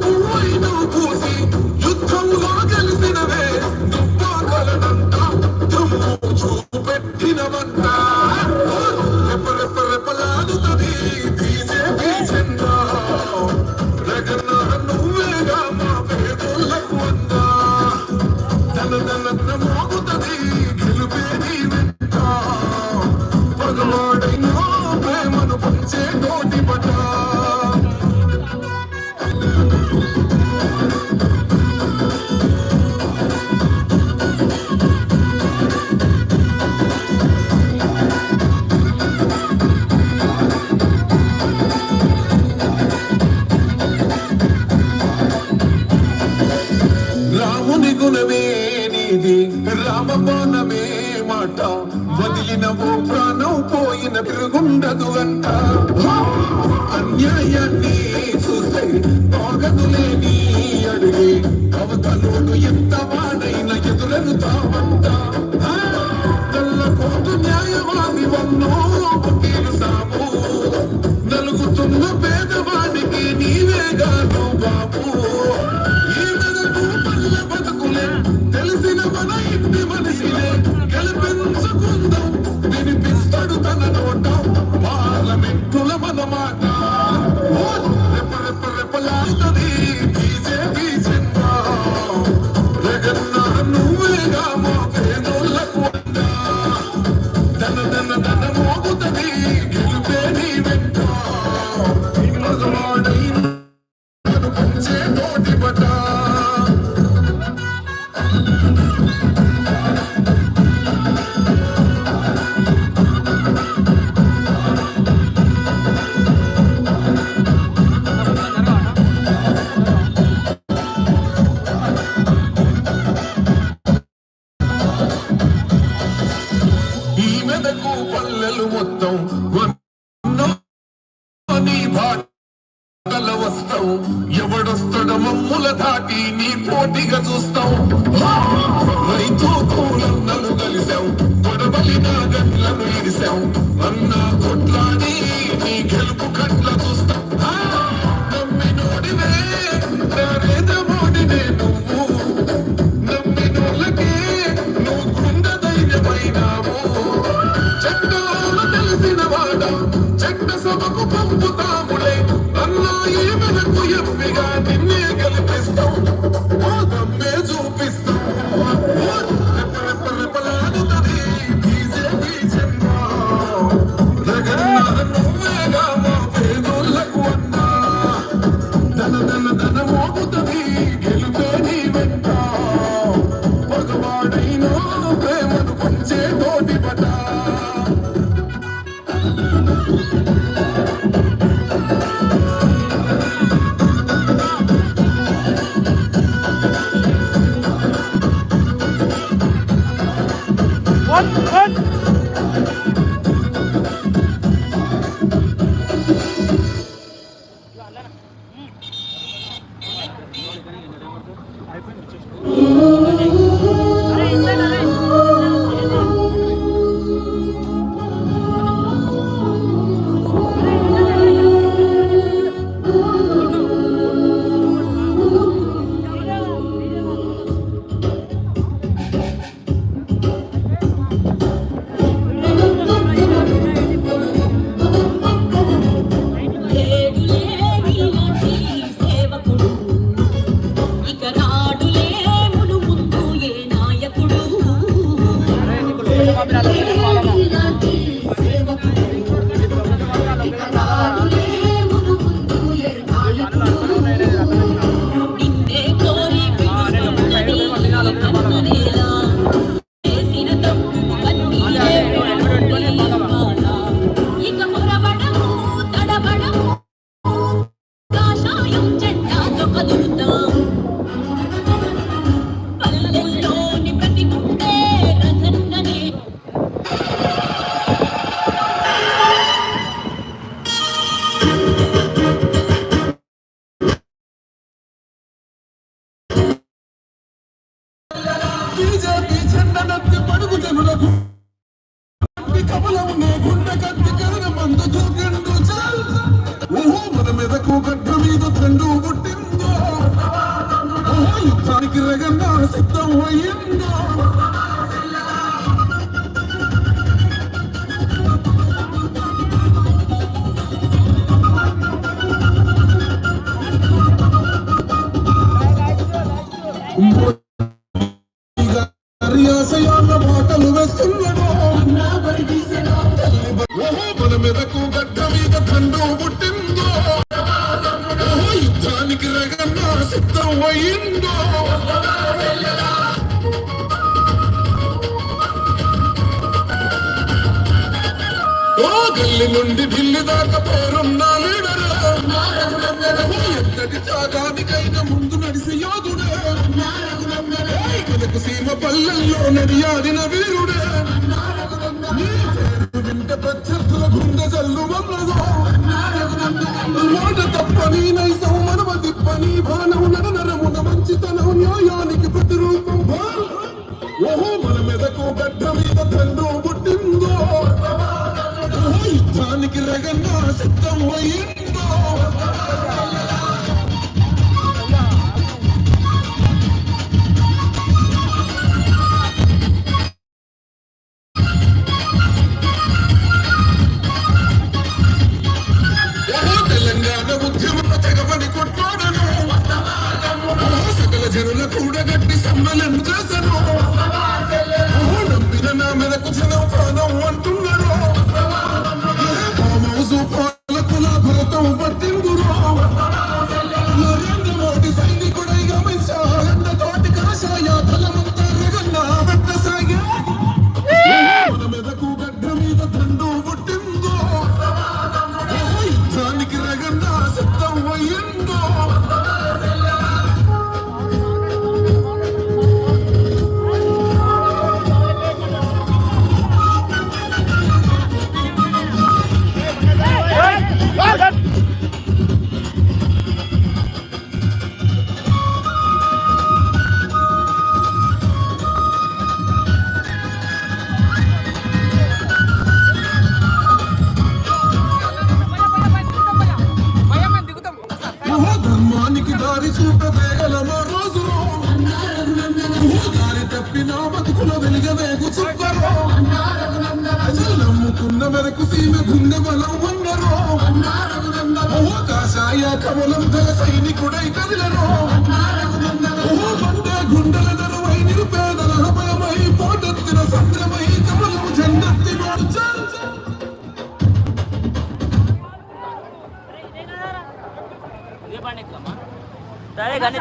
the be. ఇది రామబాణమే మాట. వదిలిన ఓ ప్రాణం పోయిన తిరుగుండదు అంట అన్యాయాన్ని చూస్తే తాగదులే నీ అడిగి కవతలోను ఎంత వాడైన ఎదురను తామంటా. మోగుతుంది. బాటల వస్తావు. ఎవడొస్తాడు మమ్ముల దాటి నీ పోటీగా చూస్తావు. రైతు కూలన్నలు కలిసావు. గొడవలి నాగన్లను ఇరిసావు. అన్న కొట్లాడి నీ గెలుపు కట్ల చూస్తావు. ఎప్పిగా నిన్నే కల్పిస్తాం mira, కమలమునే గుండె కట్టి కదన మంద చూపిండు ఓహో గడ్డ మీద తండు పుట్టిందో. ఓహో యుద్ధానికి రగన్న సిద్ధం అయ్యిందో. సిద్ధం ఓ గల్లి నుండి ఢిల్లీ దాకా పేరున్నా లీడరు. ఎంతటి త్యాగానికైనా ముందు నడిసి యోగుడే ఏయ్, సీమ పల్లెల్లో నడియాడిన వీరుడే. నీ పేరు వింట ప్రత్యర్థుల గుండె జల్లు వల్లదో మాట తప్పని నైసం మనమ తిప్పని బాణం నర నమ్ముకున్న మెరకు సీమ గుండె బలం ఉన్నరో? ఓహో కాషాయ కమలం ధర సైనికుడై కదిలరో? ఓహో బండే గుండెల ధరవై నిరుపేదల హృదయమై పోటెత్తిన సంద్రమై కమలం జెండెత్తి. సరే కానీ